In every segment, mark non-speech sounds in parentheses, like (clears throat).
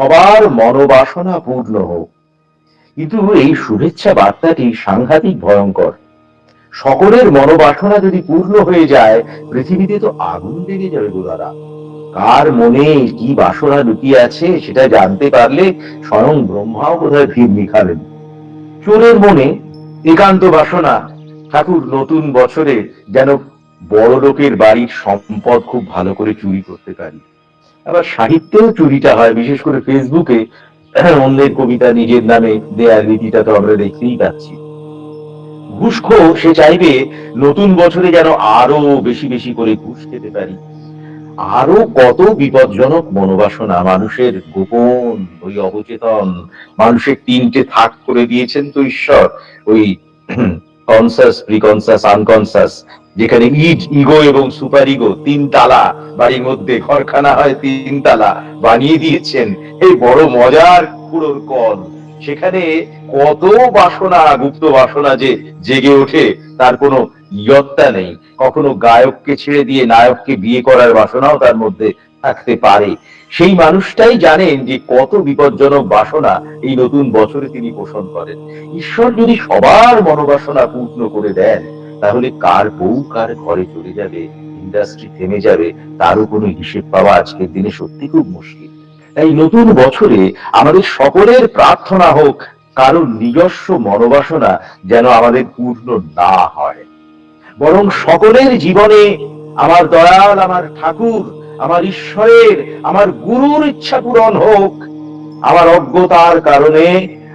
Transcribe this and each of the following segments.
সবার মনোবাসনা পূর্ণ হোক। কিন্তু এই শুভেচ্ছা বার্তাটি সাংঘাতিক ভয়ঙ্কর। সকলের মনোবাসনা যদি পূর্ণ হয়ে যায়, পৃথিবীতে তো আগুন লেগে যাবে গো দাদা। কার মনে কি বাসনা লুকিয়ে আছে সেটা জানতে পারলে স্বয়ং ব্রহ্মাও বোধহয় ভিড় মিখালেন চোরের মনে একান্ত বাসনা, ঠাকুর নতুন বছরে যেন বড় লোকের বাড়ির সম্পদ খুব ভালো করে চুরি করতে পারি। আবার সাহিত্যেও চুরিটা হয়, বিশেষ করে ফেসবুকে, (clears throat) অন্যের কবিতা নিজের নামে দেয়ার রীতিটা তো আমরা দেখতেই পাচ্ছি। ঘুষখো সে চাইবে নতুন বছরে যেন আরও বেশি বেশি করে ঘুষ খেতে পারি। আরও কত বিপজ্জনক মনোবাসনা, মানুষের গোপন ওই অবচেতন, মানুষের তিনটে থাক করে দিয়েছেন তো ঈশ্বর, ওই কনসাস প্রিকনসাস আনকনসাস যেখানে ইড ইগো এবং সুপার ইগো তিন তালা বাড়ির মধ্যে ঘরখানা হয় তিন তালা বানিয়ে দিয়েছেন এই বড় মজার কুড়োর কল। সেখানে কত বাসনা, গুপ্ত বাসনা যে জেগে ওঠে, তার কোনো ইয়ত্তা নেই। কখনো গায়ককে ছেড়ে দিয়ে নায়ককে বিয়ে করার বাসনাও তার মধ্যে থাকতে পারে। সেই মানুষটাই জানেন যে কত বিপজ্জনক বাসনা এই নতুন বছরে তিনি পোষণ করেন। ঈশ্বর যদি সবার মনোবাসনা পূর্ণ করে দেন তাহলে কার বউ কার ঘরে চলে যাবে? ইন্ডাস্ট্রি থেমে যাবে, তারও কোনো হিসেব পাওয়া আজকের দিনে সত্যি খুব মুশকিল। তাই নতুন বছরে আমাদের সকলের প্রার্থনা হোক, কারোর নিজস্ব মনোবাসনা যেন আমাদের পূর্ণ না হয়। বরং সকলের জীবনে আমার দয়াল, আমার ঠাকুর, আমার ঈশ্বরের, আমার গুরুর ইচ্ছা পূরণ হোক। আমার অজ্ঞতার কারণে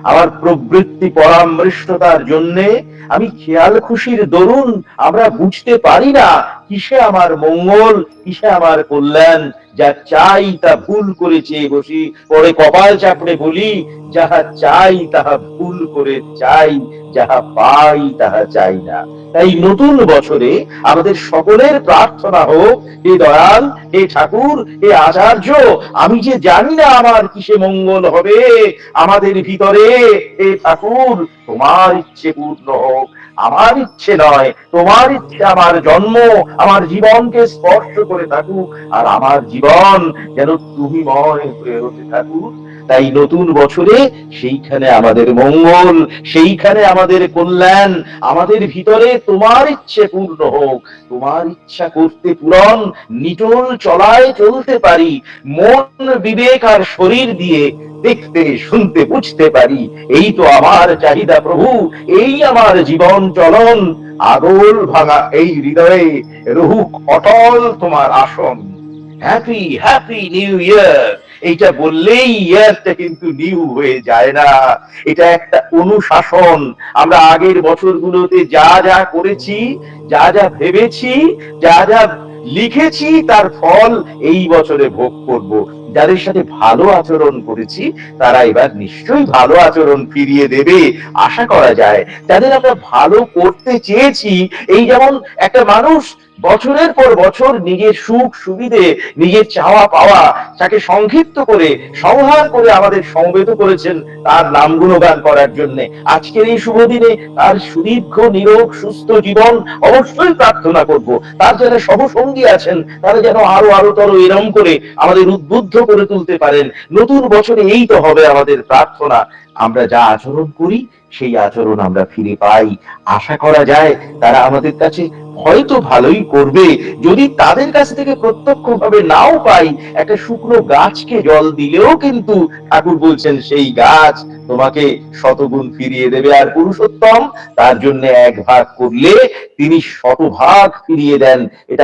আমার প্রবৃত্তি পরামৃষ্টতার জন্যে আমি খেয়াল খুশির দরুন আমরা বুঝতে পারি না। কিসে আমার মঙ্গল, কিসে আমার কল্যাণ? যা চাই তা ভুল করে চেয়ে বসি, পরে কপাল চাপড়ে বলি, যাহা চাই তাহা ভুল করে চাই, যাহা পাই তাহা চাই না। তাই নতুন বছরে আমাদের সকলের প্রার্থনা হোক, হে দয়াল, হে ঠাকুর, হে আচার্য, আমি যে জানি না আমার কিসে মঙ্গল হবে, আমাদের ভিতরে, হে ঠাকুর, তোমার ইচ্ছে পূর্ণ হোক। আমার ইচ্ছে নয়, তোমার ইচ্ছে আমার জন্ম আমার জীবনকে স্পর্শ করে থাকুক, আর আমার জীবন যেন তুমি ময় হয়ে হতে থাকুক। তাই নতুন বছরে সেইখানে আমাদের মঙ্গল, সেইখানে আমাদের কল্যাণ, আমাদের ভিতরে তোমার ইচ্ছে পূর্ণ হোক, তোমার ইচ্ছা করতে পূরণ, নিটল চলায় চলতে পারি, মন বিবেক আর শরীর দিয়ে দেখতে, শুনতে, বুঝতে পারি। এই তো আমার চাহিদা প্রভু, এই আমার জীবন চলন। আগল ভাঙা এই হৃদয়ে রহুক অটল তোমার আসন। হ্যাপি হ্যাপি নিউ ইয়ার এইটা বললেই ইয়ারটা কিন্তু নিউ হয়ে যায় না। এটা একটা অনুশাসন। আমরা আগের বছরগুলোতে যা যা করেছি, যা যা ভেবেছি, যা যা লিখেছি, তার ফল এই বছরে ভোগ করব। যাদের সাথে ভালো আচরণ করেছি, তারা এবার নিশ্চয়ই ভালো আচরণ ফিরিয়ে দেবে, আশা করা যায়। যাদের আমরা ভালো করতে চেয়েছি, এই যেমন একটা মানুষ বছরের পর বছর নিজের সুখ, সুবিধে, নিজের চাওয়া পাওয়া, তাকে সংক্ষিপ্ত করে, সংহার করে আমাদের সমবেত করেছেন, তার নাম গুণগান করার জন্য। আজকের এই শুভ দিনে তার সুদীর্ঘ, নিরোগ, সুস্থ জীবন অবশ্যই প্রার্থনা করব। তার যারা সহসঙ্গী আছেন, তারা যেন আরও আরও তর এরম করে আমাদের উদ্বুদ্ধ করে তুলতে পারেন। নতুন বছরে এই তো হবে আমাদের প্রার্থনা। আমরা যা আচরণ করি, সেই আচরণ আমরা ফিরে পাই। আশা করা যায় তারা আমাদের কাছে হয়তো ভালোই করবে। যদি তাদের কাছ থেকে প্রত্যক্ষ ভাবে নাও পাই, একটা শুকনো গাছকে জল দিলেও কিন্তু ঠাকুর বলছেন, সেই গাছ তোমাকে শতগুণ ফিরিয়ে দেবে। আর পুরুষোত্তম তার জন্য এক ভাগ করলে তিনি শতভাগ ফিরিয়ে দেন। এটা